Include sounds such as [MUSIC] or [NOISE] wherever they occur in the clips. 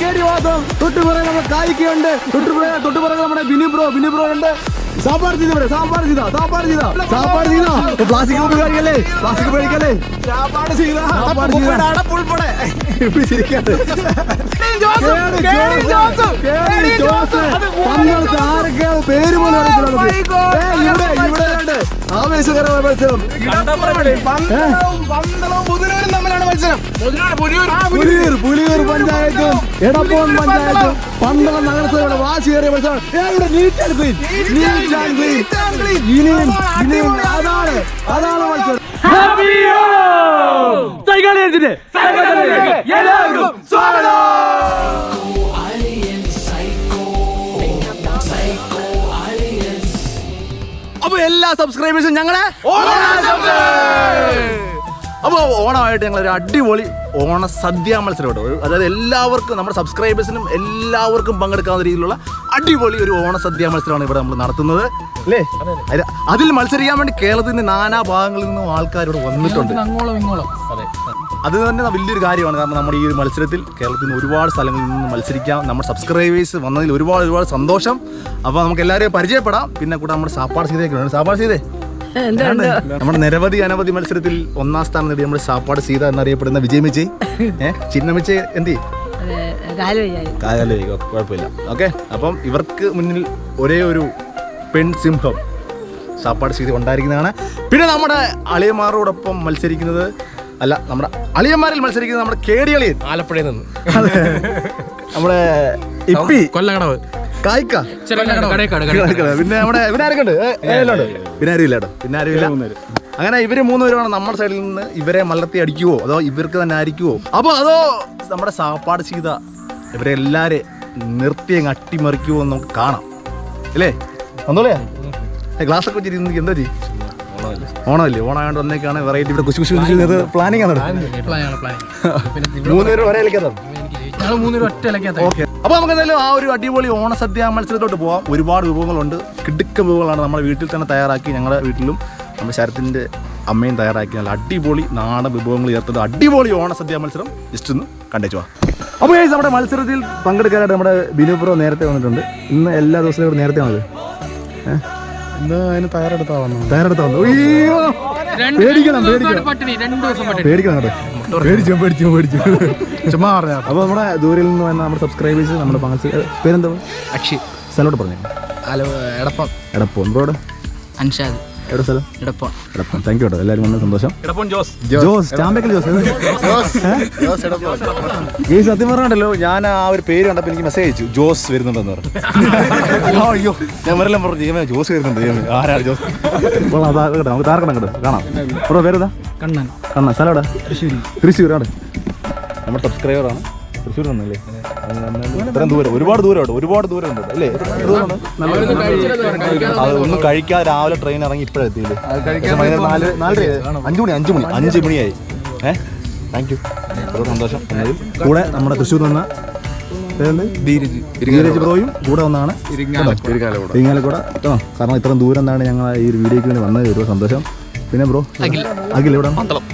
കേറി മാത്രം തൊട്ടുപുറകെ നമ്മുടെ കായിക്കുണ്ട് തൊട്ടുപുറകെ തൊട്ടുപുറകെ നമ്മുടെ ബിനി ബ്രോ. ബിനി ബ്രോ ഉണ്ട് സാപ്പാട് ചെയ്ത ഇവിടെ? സാപ്പാട് ചെയ്ത? സാമ്പാർ ചെയ്ത? സാമ്പാർ ചെയ്ത? പ്ലാസ്റ്റിക് കപ്പ് കഴിക്കല്ലേ പ്ലാസ്റ്റിക് കഴിക്കല്ലേ സാമ്പാർ ചെയ്ത. സാപ്പാട് ചെയ്ത. ഇവിടെ ചിരിക്കാണ്ട് കേറി ജോസ്, കേറി ജോസ്. പന്തളത്ത് ആരൊക്കെയാണ് പേര് പോലും. ഇവിടെ ഇവിടെ. ആവേശകരമായ മത്സരം. പുലിയൂർ പുലിയൂർ പഞ്ചായത്തും എടപ്പോൺ പഞ്ചായത്തും. പന്തളം നഗരസഭയുടെ വാശിയേറിയ മത്സരം ഏ, ഇവിടെ neat and clean neat and clean ഇനിയും ഇനിയും അതാണ് അതാണ് മത്സരം. എല്ലാവർക്കും സ്വാഗതം! അപ്പൊ എല്ലാ സബ്സ്ക്രൈബേഴ്സും ഞങ്ങളെ ഓണമായിട്ട് ഞങ്ങൾ ഒരു അടിപൊളി ഓണ സദ്യ മത്സരം കേട്ടോ. അതായത് എല്ലാവർക്കും നമ്മുടെ സബ്സ്ക്രൈബേഴ്സിനും എല്ലാവർക്കും പങ്കെടുക്കാവുന്ന രീതിയിലുള്ള അടിപൊളി ഒരു ഓണ സദ്യ മത്സരമാണ് ഇവിടെ നമ്മൾ നടത്തുന്നത്. അല്ലേ? അതിൽ- മത്സരിക്കാൻ വേണ്ടി കേരളത്തിന്റെ നാനാ ഭാഗങ്ങളിൽ നിന്നും ആൾക്കാർ ഇവിടെ വന്നിട്ടുണ്ട്. അങ്ങോളം ഇങ്ങോളം. അതെ. അത് തന്നെ വലിയൊരു കാര്യമാണ്. കാരണം നമ്മുടെ ഈ ഒരു മത്സരത്തിൽ കേരളത്തിൽ നിന്ന് ഒരുപാട് സ്ഥലങ്ങളിൽ നിന്ന് മത്സരിക്കാം. നമ്മുടെ സബ്സ്ക്രൈബേഴ്സ് വന്നതിൽ ഒരുപാട് ഒരുപാട് സന്തോഷം. അപ്പോൾ നമുക്ക് എല്ലാവരെയും പരിചയപ്പെടാം. പിന്നെ കൂടെ നമ്മുടെ സാപ്പാട് സീതയൊക്കെ ഉണ്ട്. സാപ്പാട് സീതേ. നമ്മുടെ നിരവധി അനവധി മത്സരത്തിൽ ഒന്നാം സ്ഥാനം നേടി നമ്മുടെ സാപ്പാട് സീത എന്നറിയപ്പെടുന്ന വിജയമിച്ചി. ഏഹ് ചിന്നമിച്ചി എന്ത് കുഴപ്പമില്ല. ഓക്കെ അപ്പം ഇവർക്ക് മുന്നിൽ ഒരേ ഒരു പെൺ സിംഹം സാപ്പാട് സീത ഉണ്ടായിരിക്കുന്നതാണ്. പിന്നെ നമ്മുടെ അളിയന്മാരോടൊപ്പം മത്സരിക്കുന്നത് അല്ല നമ്മുടെ അളിയന്മാരിൽ മത്സരിക്കുന്നത് നമ്മുടെ കേടിയളിയൻ ആലപ്പുഴയിൽ നിന്ന്. നമ്മുടെ ഇപ്പി. കൊല്ലകടവ് കായ്ക്ക. കടേക്കാട് പിന്നെ നമ്മുടെ പിന്നെ ആരൊക്കെ ഉണ്ട് പിന്നെ ആരും ഇല്ല കേട്ടോ. പിന്നെ ആരും ഇല്ല അങ്ങനെ ഇവർ മൂന്നുപേരുമാണ് നമ്മുടെ സൈഡിൽ നിന്ന് ഇവരെ മലർത്തി അടിക്കുവോ? അതോ ഇവർക്ക് തന്നെ ആയിരിക്കുവോ? അപ്പൊ അതോ നമ്മുടെ സാപ്പാട് ചെയ്ത ഇവരെ എല്ലാരെ നിർത്തി അങ്ങ് അട്ടിമറിക്കുവോ എന്ന് നമുക്ക് കാണാം. അല്ലേ ഒന്നോളയാ ഗ്ലാസ് ഒക്കെ വെച്ചിട്ട് എന്താ ചെയ്യും? ഓണമല്ലേ? ഓണമായോണ്ട് വന്നേക്കാണ് വെറൈറ്റി ഇവിടെ കുശി കുശി പ്ലാനിങ് ആണ് [LAUGHS] മൂന്നുപേരും ഒരേ കളിക്കാത്തോ ഞങ്ങൾ മൂന്നൂര് ഒറ്റ ഇലക്കാത്ത അപ്പോൾ നമുക്ക് എന്തായാലും ആ ഒരു അടിപൊളി ഓണസദ്യ മത്സരത്തോട്ട് പോവാം. ഒരുപാട് വിഭവങ്ങളുണ്ട്. കിടുക്ക വിഭവങ്ങളാണ് നമ്മുടെ വീട്ടിൽ തന്നെ തയ്യാറാക്കി ഞങ്ങളുടെ വീട്ടിലും നമ്മുടെ ശരത്തിന്റെ അമ്മയും തയ്യാറാക്കി. നല്ല അടിപൊളി നാടൻ വിഭവങ്ങൾ ചേർത്തത് അടിപൊളി ഓണസദ്യ മത്സരം. ജസ്റ്റ് ഒന്ന് കണ്ടേച്ചു പോവാം അപ്പോൾ guys, നമ്മുടെ മത്സരത്തിൽ പങ്കെടുക്കാനായിട്ട് നമ്മുടെ ബിനുപ്രോ നേരത്തെ വന്നിട്ടുണ്ട്. ഇന്ന് എല്ലാ ദിവസവും ഇവിടെ നേരത്തെ വന്നത് ഇന്ന് അതിന് തയ്യാറെടുത്താ വന്നു തയ്യാറെടുത്താ വന്നു പേടിക്കണം പേടിക്കണം. പേടിക്കണം കേട്ടോ. പേടിച്ചു പേടിച്ചു പേടിച്ചു. ചുമ്മാ പറഞ്ഞ അപ്പോൾ നമ്മുടെ ദൂരിൽ നിന്ന് വന്ന നമ്മുടെ സബ്സ്ക്രൈബേഴ്സ് നമ്മുടെ പേരെന്താ? അക്ഷി. സ്ഥലോട്ട് പറഞ്ഞു. ഹലോ എടപ്പം. എടപ്പം ബ്രോഡ് അൻഷാദ്. എവിടെ സ്ഥലം? എടപ്പം. എടപ്പം താങ്ക് യു കേട്ടോ. എല്ലാവരും വന്ന സന്തോഷം. എടപ്പം ജോസ്. ജോസ് ചാമ്പക്കൽ ജോസ്. ഈ സത്യം പറഞ്ഞല്ലോ ഞാൻ ആ ഒരു പേര് കണ്ടപ്പോൾ എനിക്ക് മെസ്സേജ് അയച്ചു. ജോസ് വരുന്നുണ്ടെന്ന് പറഞ്ഞു. അയ്യോ. ഞാൻ വരെല്ലാം പറഞ്ഞു ജോസ് വരുന്നുണ്ട് ആരാ ആരാണ് ജോസ്? അപ്പോൾ അതാ കേട്ടോ നമുക്ക് താർക്കണം കേട്ടോ കാണാം. ബ്രോ പേരെന്താ? കണ്ണൻ. കണ്ണ സ്ഥലം എവിടെ തൃശ്ശൂർ തൃശ്ശൂർ ആണ് നമ്മുടെ സബ്സ്ക്രൈബറാണ് തൃശ്ശൂർ നിന്നല്ലേ ഇത്രയും ദൂരം ഒരുപാട് ദൂരം ഉണ്ട് ഒരുപാട് ദൂരം ഉണ്ട് അല്ലേ? അത് ഒന്ന് കഴിക്കാൻ രാവിലെ ട്രെയിൻ ഇറങ്ങി ഇപ്പോഴെത്തിയില്ലേ നാല് നാലര അഞ്ചു മണി അഞ്ചു മണി അഞ്ച് മണിയായി ഏഹ് താങ്ക് യു വളരെ സന്തോഷം കൂടെ നമ്മുടെ തൃശ്ശൂർ നിന്ന? ധീരജ് ബ്രോയും കൂടെ വന്നാണ് ഇരിങ്ങാലക്കൂടെ ആ കാരണം ഇത്രയും ദൂരം എന്താണ് ഞങ്ങൾ ഈ ഒരു വീഡിയോക്ക് വേണ്ടി വന്നത് ഒരു സന്തോഷം പിന്നെ ബ്രോ അഖിൽ ഇവിടെ പന്തളം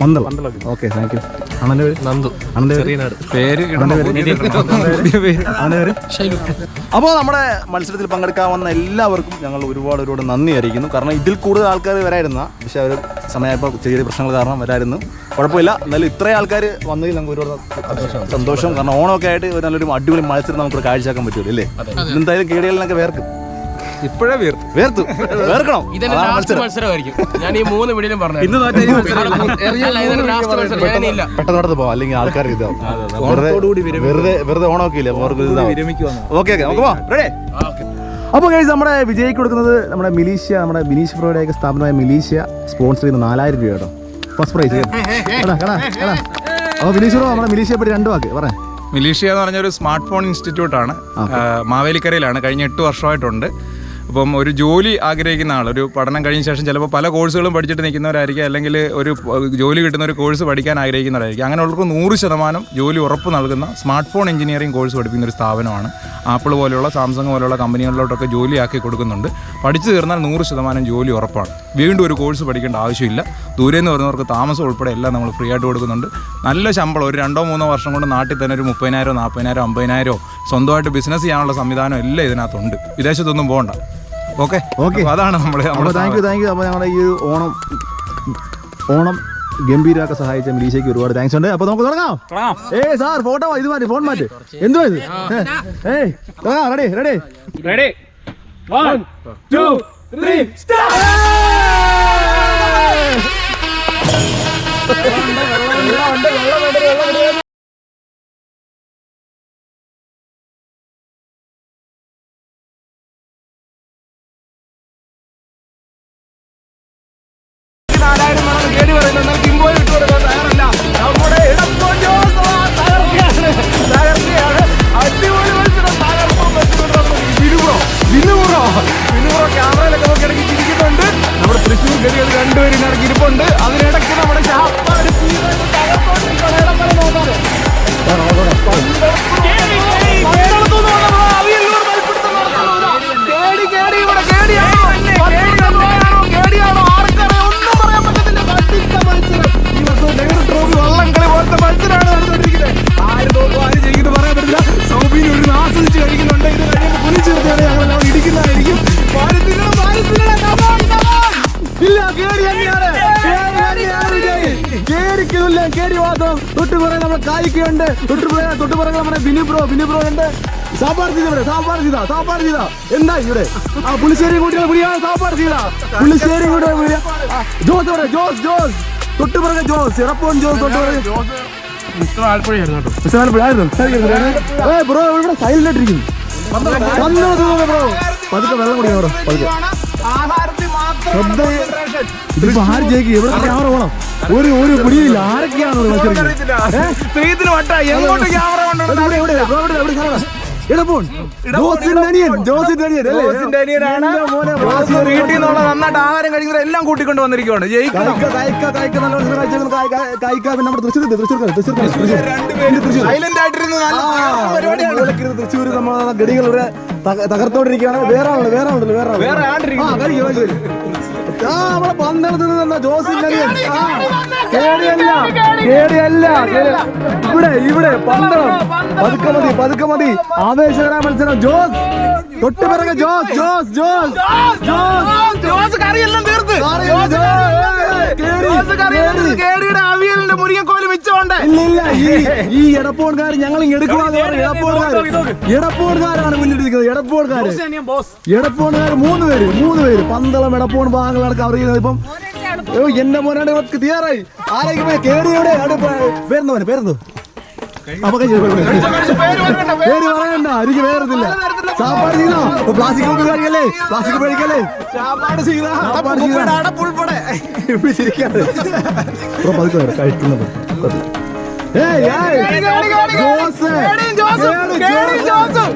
മന്ദളം. ഓക്കെ താങ്ക് യു അണ്ണന്റെ പേര്? നന്ദു. അണ്ണന്റെ പേര്? പേര് അണ്ണന്റെ പേര് ശൈലു. അപ്പോൾ നമ്മുടെ മത്സരത്തിൽ പങ്കെടുക്കാൻ വന്ന എല്ലാവർക്കും ഞങ്ങൾ ഒരുപാട് ഒരുപാട് നന്ദി അറിയിക്കുന്നു. കാരണം ഇതിൽ കൂടുതൽ ആൾക്കാർ വരായിരുന്ന പക്ഷേ അവർ സമയമായപ്പോൾ ചെറിയ പ്രശ്നങ്ങൾ കാരണം വരായിരുന്നു കുഴപ്പമില്ല. എന്നാലും ഇത്രയും ആൾക്കാർ വന്നതിൽ നമുക്ക് ഒരുപാട് സന്തോഷം. കാരണം ഓണമൊക്കെ ആയിട്ട് ഒരു നല്ലൊരു അടിപൊളി മത്സരം നമുക്ക് കാഴ്ചയാക്കാൻ പറ്റുമല്ലോ അല്ലേ? എന്തായാലും കീടികളിലൊക്കെ വേർക്കും. ഇപ്പോഴേ വീർത്ത് വേർത്തു. വേർക്കണം. ഇതെന്നെ അതാണ് ലാസ്റ്റ് മത്സരം. മത്സരമായിരിക്കും. ഞാൻ ഈ മൂന്ന് വീടിലും പറഞ്ഞു ഇന്ന് തോറ്റ ഈ മത്സരം അല്ല ഇതെന്നെ ലാസ്റ്റ് മത്സരം. ഞാനില്ല. പെട്ടെന്ന് നടത്ത് പോവാം. അല്ലെങ്കിൽ ആൾക്കാർ ഇതാവും. വെറുതെ വെറുതെ വെറുതെ ഓണമൊക്കെ ഇല്ല അപ്പോൾ അവർക്ക് ഇതാവും. വിരമിക്കുവാണ് ഓക്കെ ഓക്കെ. നമുക്ക് പോവാം. റെഡി അപ്പോൾ കഴിച്ച് നമ്മുടെ വിജയ്ക്ക് കൊടുക്കുന്നത് നമ്മുടെ മിലീഷ്യ നമ്മുടെ ബിനീഷ് പ്രോയുടെയൊക്കെ സ്ഥാപനമായ മിലീഷ്യ സ്പോൺസർ ചെയ്യുന്ന നാലായിരം രൂപ കേട്ടോ ഫസ്റ്റ് പ്രൈസ് അപ്പോൾ ബിനീഷ് ബ്രോ നമ്മുടെ മിലീഷ്യ പറ്റി രണ്ട് വാക്ക് പറയാം മിലീഷ്യ എന്ന് പറഞ്ഞ ഒരു സ്മാർട്ട് ഫോൺ ഇൻസ്റ്റിറ്റ്യൂട്ടാണ്. ആണ് മാവേലിക്കരയിലാണ്. കഴിഞ്ഞ എട്ട് വർഷമായിട്ടുണ്ട്. അപ്പം ഒരു ജോലി ആഗ്രഹിക്കുന്ന ആൾ ഒരു പഠനം കഴിഞ്ഞ ശേഷം ചിലപ്പോൾ പല കോഴ്സുകളും പഠിച്ചിട്ട് നിൽക്കുന്നവരായിരിക്കും അല്ലെങ്കിൽ ഒരു ജോലി കിട്ടുന്ന ഒരു കോഴ്സ് പഠിക്കാൻ ആഗ്രഹിക്കുന്നവരായിരിക്കും അങ്ങനെയുള്ളവർക്ക് നൂറ് ശതമാനം ജോലി ഉറപ്പ് നൽകുന്ന സ്മാർട്ട് ഫോൺ എഞ്ചിനീയറിംഗ് കോഴ്സ് പഠിപ്പിക്കുന്ന ഒരു സ്ഥാപനമാണ്. ആപ്പിൾ പോലെയുള്ള സാംസങ് പോലെയുള്ള കമ്പനികളിലോട്ടൊക്കെ ആക്കി കൊടുക്കുന്നുണ്ട്. പഠിച്ചു തീർന്നാൽ നൂറ് ശതമാനം ജോലി ഉറപ്പാണ്. വീണ്ടും ഒരു കോഴ്സ് പഠിക്കേണ്ട ആവശ്യമില്ല. ദൂരെ നിന്ന് വരുന്നവർക്ക് താമസം ഉൾപ്പെടെ എല്ലാം നമ്മൾ ഫ്രീ ആയിട്ട് കൊടുക്കുന്നുണ്ട്. നല്ല ശമ്പളം ഒരു രണ്ടോ മൂന്നോ വർഷം കൊണ്ട് നാട്ടിൽ തന്നെ ഒരു മുപ്പതിനായിരം നാൽപ്പതിനായിരം അമ്പതിനായിരം സ്വന്തമായിട്ട് ബിസിനസ് ചെയ്യാനുള്ള സംവിധാനം എല്ലാം ഇതിനകത്തുണ്ട്. വിദേശത്തൊന്നും പോകണ്ട. ഓക്കെ. ഓക്കെ. അതാണ് നമ്മൾ അപ്പോൾ താങ്ക് യു താങ്ക് യു അപ്പോൾ ഞങ്ങളുടെ ഈ ഒരു ഓണം ഓണം ഗംഭീരമൊക്കെ സഹായിച്ച മിലീശയ്ക്ക് ഒരുപാട് താങ്ക്സ് ഉണ്ട്. അപ്പോൾ നമുക്ക് തുടങ്ങാം. ഏ സാർ ഫോട്ടോ ഇത് മാറ്റി ഫോൺ മാറ്റി. എന്തുവാ ഇത്? ഏയ് തുടങ്ങാം ready ready ready one two three നാലായിരം നമ്മുടെ തൃശ്ശൂർ ഗതികൾ രണ്ടുപേരും ഇറങ്ങി ഇരിപ്പുണ്ട് അതിനിടയ്ക്ക് നമ്മുടെ ശാപ്പാട് പിന്നെ ബ്രോ ഉണ്ട് സാമ്പാർ ചെയ്ത ഇവിടെ സാമ്പാർ ചെയ്ത സാമ്പാർ ചെയ്ത. എന്താ ഇവിടെ? ആ പുളിശ്ശേരി കൂട്ടികൾ പുളിയാ സാമ്പാർ ചെയ്ത. പുളിശ്ശേരി കൂട്ടികൾ പുളിയ. ജോസ് ഇവിടെ ജോസ് ജോസ്. തൊട്ടുപുറകെ ജോസ്. ഇറപ്പോൺ ജോസ് തൊട്ടുപുറകെ മിസ്റ്റർ ആലപ്പുഴയായിരുന്നു കേട്ടോ. മിസ്റ്റർ ആലപ്പുഴ ആയിരുന്നു. ബ്രോ ഇവിടെ സൈലന്റ് വന്നോ ബ്രോ. പതുക്കെ വെള്ളം കുടിക്കണം ബ്രോ. പതുക്കെ. ഇതിപ്പോ ആര് ജയിക്കും ഇവിടെ ക്യാമറ പോണം ഒരു ഒരു പിടിയില്ല ആരൊക്കെയാണ്? സ്ത്രീത്തിന് വട്ട എങ്ങോട്ട് ക്യാമറ കൊണ്ടുവരണം വീട്ടിൽ നിന്നുള്ള നന്നായിട്ട് ആഹാരം കഴിക്കുന്നവരെ എല്ലാം കൂട്ടിക്കൊണ്ട് വന്നിരിക്കുകയാണ് തൃശ്ശൂർ. സൈലന്റ് ആയിട്ടിരുന്ന് നല്ല തകർത്തോണ്ടിരിക്കുകയാണ്. വേറെ ആളുണ്ട് വേറെ ആളുണ്ട് വേറെ. വേറെ. ആ, നമ്മളെ പന്തളത്ത് നിന്ന് ആ, കേടിയല്ല കേടിയല്ല ഇവിടെ ഇവിടെ പന്തളം. പതുക്കെ മതി പതുക്കെ മതി. ആവേശകരമായ മത്സരം ജോസ്. തൊട്ട് പിറകെ ജോസ് ജോസ് ജോസ്. ജോസ് ജോസ്. കറിയെല്ലാം തീർത്ത്. കേടിയുടെ അവിയലിന്റെ മുരിങ്ങക്കോൽ മിച്ചമുണ്ട് ഇല്ല ഇല്ല ഈ [LAUGHS] ഈ എടപ്പോൺകാർ ഞങ്ങൾ ഇങ്ങ് എടുക്കണമെന്ന് നിൽക്കുന്നത് എടപ്പോൺകാർ എടപ്പോൺകാരാണ് എടപ്പോൺകാർ മൂന്ന് പേര് മൂന്ന് പേര്. പന്തളം എടപ്പോൺ ഭാഗങ്ങളാണ് കവർ ചെയ്യുന്നത് ഇപ്പം ഓ എന്റെ മോനാണ് ഇവർക്ക് തീയാറായി ആരെങ്കിലും കേറിയോടെ കേറി പേരുന്നു നമുക്ക്. പേര് പറയണ്ട എനിക്ക് സാപ്പാട് ചെയ്തോ പ്ലാസ്റ്റിക് കഴിക്കല്ലേ പ്ലാസ്റ്റിക് പേടിക്കല്ലേ ചാപ്പാട് ചെയ്ത ചാപ്പാട് ചെയ്ത. അടപ്പുൾപ്പെടെ ഇവിടെ ചിരിക്കാതെ ബ്രോ പതുക്കെ വരാം കഴിക്കുന്നത്. ജോസ്. ജോസ് ജോസും,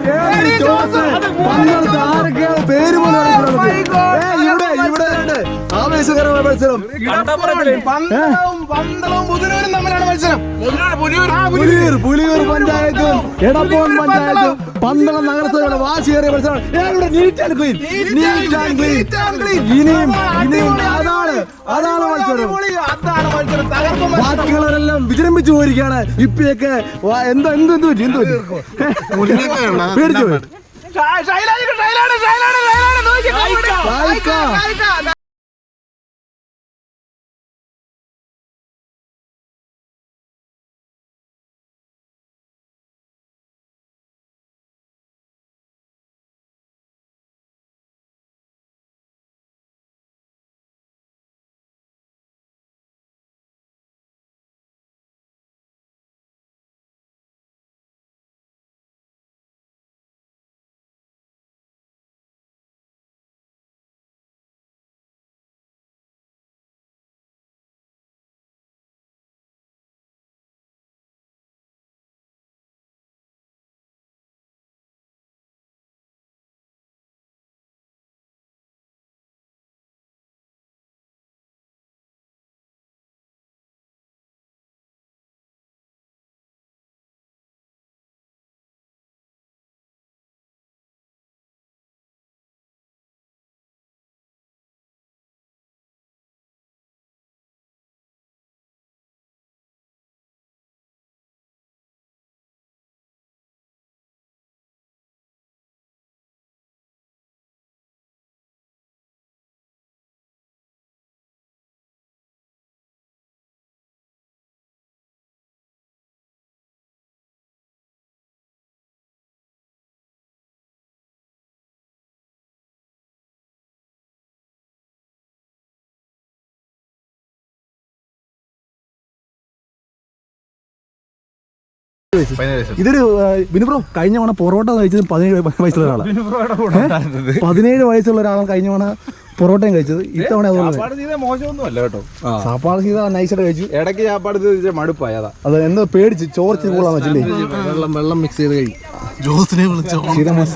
ജോസ് ജോസും. അത് പേര് പോലും ആവേശകരമായ മത്സരം. പുലിയൂർ പുലിയൂർ പുലിയൂർ പഞ്ചായത്തും എടപ്പോൺ പഞ്ചായത്തും പന്തളം നഗരസഭയുടെ വാശിയേറിയ മത്സരം. ഏയ് ഇവിടെ neat and clean neat and clean ഇനിയും ഇനിയും അതാണ് അതാണ് മത്സരം. ബാക്കിയുള്ളവരെല്ലാം വിജൃംഭിച്ചു പോയിരിക്കുകയാണ്. ഇപ്പിയൊക്കെ എന്തോ എന്തോ എന്ത് എന്ത് പറ്റി? എന്ത് പേടിച്ചു പോയി. ഇതൊരു ബിനു ബ്രോ കഴിഞ്ഞ തവണ പൊറോട്ട കഴിച്ചത് പതിനേഴ് വയസ്സുള്ള ഒരാളാണ് പതിനേഴ് വയസ്സുള്ള ഒരാളാണ് കഴിഞ്ഞ തവണ പൊറോട്ടയും കഴിച്ചത്. ഇത്തവണ കേട്ടോ. സാപ്പാട് സീത നൈസായിട്ട് കഴിച്ചു. ഇടയ്ക്ക് ചാപ്പാട് മടുപ്പായി അതാ. എന്തോ പേടിച്ച് ചോർച്ച് കൂടാന്ന് വെച്ചില്ലേ വെള്ളം വെള്ളം മിക്സ് ചെയ്ത് കഴിക്കും ജോസിനെ വിളിച്ച്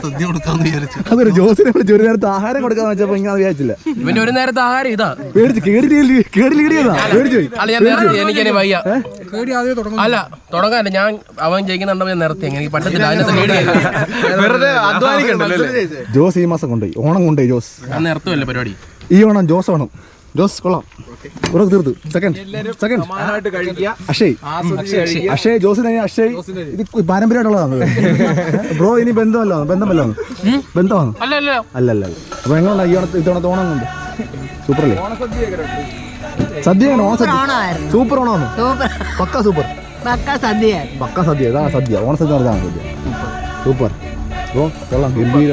സദ്യ കൊടുക്കാന്ന് വിചാരിച്ചു. അതൊരു ജോസിനെ വിളിച്ച് ഒരു നേരത്തെ ആഹാരം കൊടുക്കാന്ന് വെച്ചപ്പോ ഇങ്ങനെ വിചാരിച്ചില്ല. ഇവന്റെ ഒരു നേരത്തെ ആഹാരം ഇതാ. പേടിച്ച് കേടി കേടി ലീഡിയതാ പേടിച്ചു എനിക്കെന്നെ വയ്യ. അല്ല തുടങ്ങാല്ല ഞാൻ അവൻ ജയിക്കുന്നുണ്ടോ ഞാൻ നിർത്തി. എനിക്ക് പറ്റത്തില്ല ജോസ് ഈ മാസം കൊണ്ടുപോയി. ഓണം കൊണ്ടുപോയി ജോസ്. ഞാൻ നിർത്തുമല്ലേ പരിപാടി? ഈ ഓണം ജോസ് ഓണം. ജോസ് കൊള്ളാം. ഉറക്കെ തീർത്തു സെക്കൻഡ് സെക്കൻഡ് അക്ഷയ്. അക്ഷയ് ജോസിന് അക്ഷയ്. ഇത് പാരമ്പര്യമായിട്ടുള്ളതാണ്. ബ്രോ ഇനി ബന്ധമല്ല ബന്ധമല്ല ബന്ധമാണ് അല്ല അല്ല അല്ല അല്ല അല്ല അപ്പൊ എങ്ങനെയുണ്ട്? ഈ ഇത്തവണ ഓണം കൊണ്ട് സൂപ്പർ അല്ലേ ഓണ സദ്യ. സൂപ്പർ ഓണമാണ് സൂപ്പർ പക്ക സൂപ്പർ പക്ക സദ്യ. പക്ക സദ്യ. ഇതാണ് സദ്യ. ഓണസദ്യ നടത്താണ് സദ്യ. സൂപ്പർ ഓ കൊള്ളാം. ഗംഭീര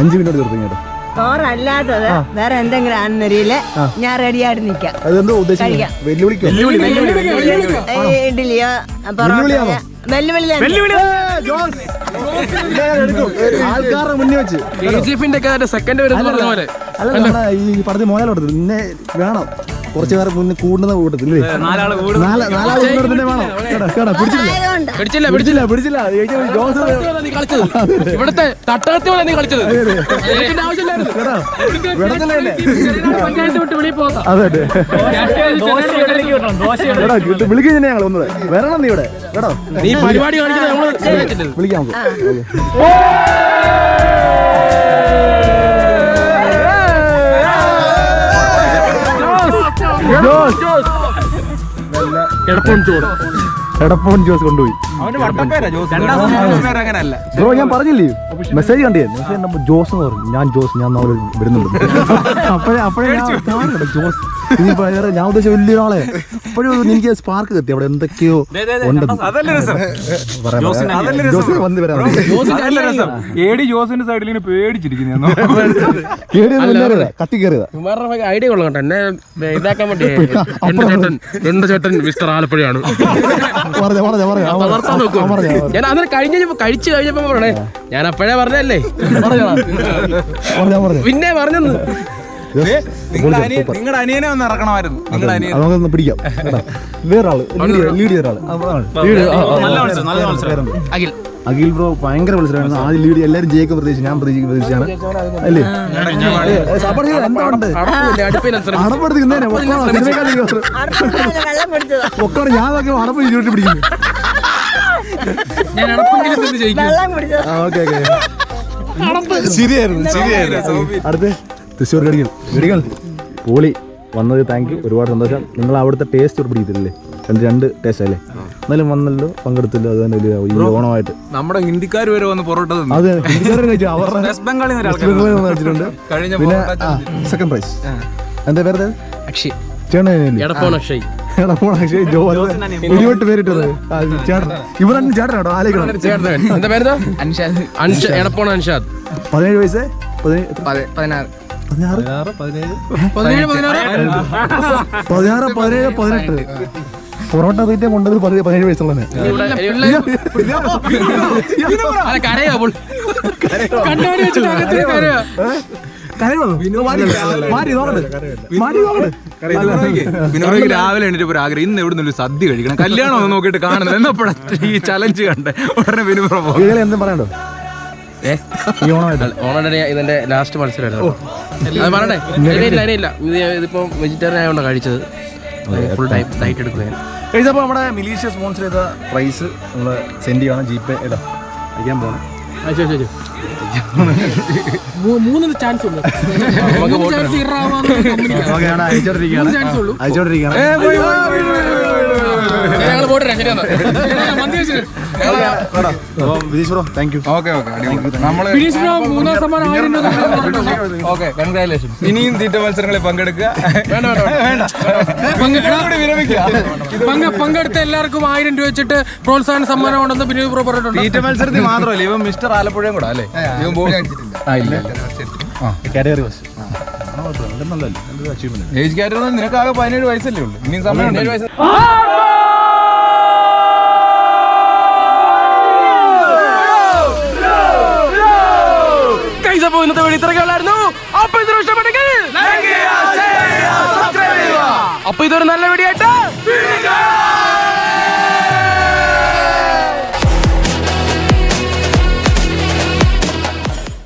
അഞ്ച് മിനിറ്റ് തീർത്തു ഇങ്ങോട്ട്. ചോറല്ലാത്തത് വേറെ എന്തെങ്കിലും ഞാൻ റെഡിയായിട്ട് നിൽക്കാം. അതെന്തോ. വെല്ലുവിളിക്കോ? ഇഡ്ഡലിയോ ആൾക്കാരുടെ മുന്നേ വെച്ച്. സെക്കൻഡ് വരുന്ന പോലെ. അല്ല. ഈ പറഞ്ഞ മോയാലോട്ട് നിന്നെ വേണം. കുറച്ചു നേരം മുന്നേ കൂടുന്ന കൂട്ടത്തില്ലേ നാലാൾ വേണം? കേടാ കേടാ പിടിച്ചില്ല പിടിച്ചില്ല പിടിച്ചില്ല. ഇവിടുത്തെ തട്ടകത്തി പോലെ നീ കളിച്ചത്? അതെ വിളിക്കുക തന്നെ ഞങ്ങൾ ഒന്നുകൂടെ. വരണം നീ ഇവിടെ. കേട്ടോ. നീ പരിപാടി കാണിക്കുന്നത്. വിളിക്കാം നമുക്ക് എടപ്പോൺ ജോസ് കൊണ്ടുപോയി ജോസ് അങ്ങനല്ല ബ്രോ ഞാൻ പറഞ്ഞില്ലേ മെസ്സേജ് കണ്ടേ മെസ്സേജ് ജോസ് എന്ന് പറഞ്ഞു ഞാൻ ജോസ് ഞാൻ നാളെ വരുന്നുണ്ട് അപ്പോഴേ അപ്പോഴേ ജോസ് വേറെ ഞാൻ ഉദ്ദേശിച്ച വലിയൊരാളെ അപ്പോഴും എനിക്ക് സ്പാർക്ക് കത്തി അവിടെ എന്തൊക്കെയോ ഉണ്ടെന്ന്. അതല്ല രസം? പറയാൻ പറയാം. ജോസിന് വന്ന് വരാം. അതല്ല രസം? ഏടി ജോസിന്റെ സൈഡിൽ ഇങ്ങനെ പേടിച്ചിരിക്കുന്നു കേറിയത് മുന്നേറിയതാ കത്തി കയറിയതാ ഇവരുടെ ഐഡിയ കൊള്ളാം കേട്ടോ. എന്നെ ഇതാക്കാൻ വേണ്ടി [LAUGHS] എന്റെ ചേട്ടൻ എന്റെ ചേട്ടൻ മിസ്റ്റർ ആലപ്പുഴയാണ്. പറഞ്ഞ പറഞ്ഞ പറഞ്ഞ. വളർത്താൻ നോക്കും ഞാൻ അന്നേരം കഴിഞ്ഞ കഴിച്ചു കഴിഞ്ഞപ്പോ പറഞ്ഞേ ഞാൻ അപ്പോഴേ പറഞ്ഞല്ലേ. പറഞ്ഞ പറഞ്ഞ. പിന്നെ പറഞ്ഞെന്ന്. നിങ്ങളുടെ അനിയനെ ഒന്ന് ഇറക്കണമായിരുന്നു. നിങ്ങളുടെ അനിയൻ നമുക്കൊന്ന് പിടിക്കാം. വേറൊരാൾ ലീഡ് ചെയ്ത. അഖിൽ. അഖിൽ ബ്രോ ഭയങ്കര മത്സരമായിരുന്നു. ആദ്യം ലീഡ് എല്ലാവരും ജയിക്കും പ്രതീക്ഷിച്ചു. ഞാൻ പ്രതീക്ഷിക്കും പ്രതീക്ഷിച്ചാണ് അല്ലേ? പൊക്കോണം ഞാൻ നോക്കി അടപ്പ് ചുരുട്ടി പിടിക്കുന്നു. Okay okay. ശരിയായിരുന്നു ശരിയായിരുന്നു. അടുത്ത്? തൃശ്ശൂർ ഗഡികൾ ഗഡികൾ പോളി വന്നത് താങ്ക് യു ഒരുപാട് സന്തോഷം. നിങ്ങൾ അവിടുത്തെ ടേസ്റ്റ് പിടിക്കത്തില്ലേ? രണ്ട് രണ്ട് ടേസ്റ്റ് അല്ലേ? എന്നാലും വന്നല്ലോ പങ്കെടുത്തില്ല. അത് തന്നെ വലിയ ഈ ഓണമായിട്ട്. നമ്മുടെ ഹിന്ദിക്കാർ വരെ വന്ന് പൊറോട്ട അതെ വെസ്റ്റ് ബംഗാളിൽ നിന്ന് പിന്നെ സെക്കൻഡ് പ്രൈസ് എന്താ പേര് അക്ഷയ്. ചേട്ടൻ ഇരുപട്ട് പേരിട്ടത്. ചേട്ടനാട്ടോ ആലോചിക്കണം. എന്താ അൻഷാദ്. എടപ്പോൺ അൻഷാദ്. പതിനേഴ് വയസ്സ്? പതിനാറ്. പതിനാറ്? പതിനേഴ്? പതിനാറ്? പതിനേഴ് പതിനെട്ട്. പൊറോട്ട തീറ്റ കൊണ്ടത് പതി- പതിനേഴ് വയസ്സുള്ള രാവിലെ ആഗ്രഹം ഇന്ന് എവിടെ നിന്നൊരു സദ്യ കഴിക്കണം. കല്യാണം ഒന്ന് നോക്കിയിട്ട് കാണുന്നത് എന്നപ്പോഴാണ് ഈ ചലഞ്ച് കണ്ടേ? ഉടനെ വിനുപ്ര പോകും. എന്തും പറയണ്ടോ ഈ ഓണമായിട്ട് ഓണയുടെ ഇതിന്റെ ലാസ്റ്റ് മത്സരമായിരുന്നു. അത് പറയണ്ടേ ഇല്ല ഇല്ല. ഇത് ഇതിപ്പോ വെജിറ്റേറിയൻ ആയതുകൊണ്ട് കഴിച്ചത്. ഫുൾ ടൈം ഡയറ്റ് എടുക്കുകയാണ്. ഞാൻ അപ്പോൾ നമ്മുടെ മിലീഷ്യ സ്പോൺസർ ചെയ്ത പ്രൈസ് നമ്മൾ സെൻഡ് ചെയ്യണം ജി പേ ഇടാം അയക്കാൻ പോകണം മൂന്ന് ചാൻസ് ഉണ്ട് അയച്ചോണ്ടിരിക്കുകയാണ് അയച്ചോണ്ടിരിക്കുകയാണ് ഞങ്ങൾ പോട്ടെ ഇനിയും തീറ്റ മത്സരങ്ങളിൽ പങ്കെടുക്കുക വേണ്ട വേണ്ട ഇവിടെ വിരമിക്കുക പങ്ക് പങ്കെടുത്ത എല്ലാവർക്കും ആയിരം രൂപ വെച്ചിട്ട് പ്രോത്സാഹന സമ്മാനം ഉണ്ടെന്ന് ബിനു ബ്രോ പറഞ്ഞിട്ടുണ്ട് തീറ്റ മത്സരത്തിൽ മാത്രമല്ല ഇവൻ മിസ്റ്റർ ആലപ്പുഴയും കൂടെ അല്ലേ ഇവൻ കാറ്റഗറി ബസ് നല്ലല്ലേ എന്തൊരു അച്ചീവ്മെന്റ് ഏജ് കാറ്റഗറി നിനക്കാകെ പതിനേഴ് വയസ്സല്ലേ ഉള്ളൂ ഇനിയും സമയം ഇന്നത്തെ വീഡിയോ ഇത്രയൊക്കെയുള്ളായിരുന്നു അപ്പൊ ഇതിന് ഇഷ്ടപ്പെട്ടെങ്കിൽ അപ്പൊ ഇതൊരു നല്ല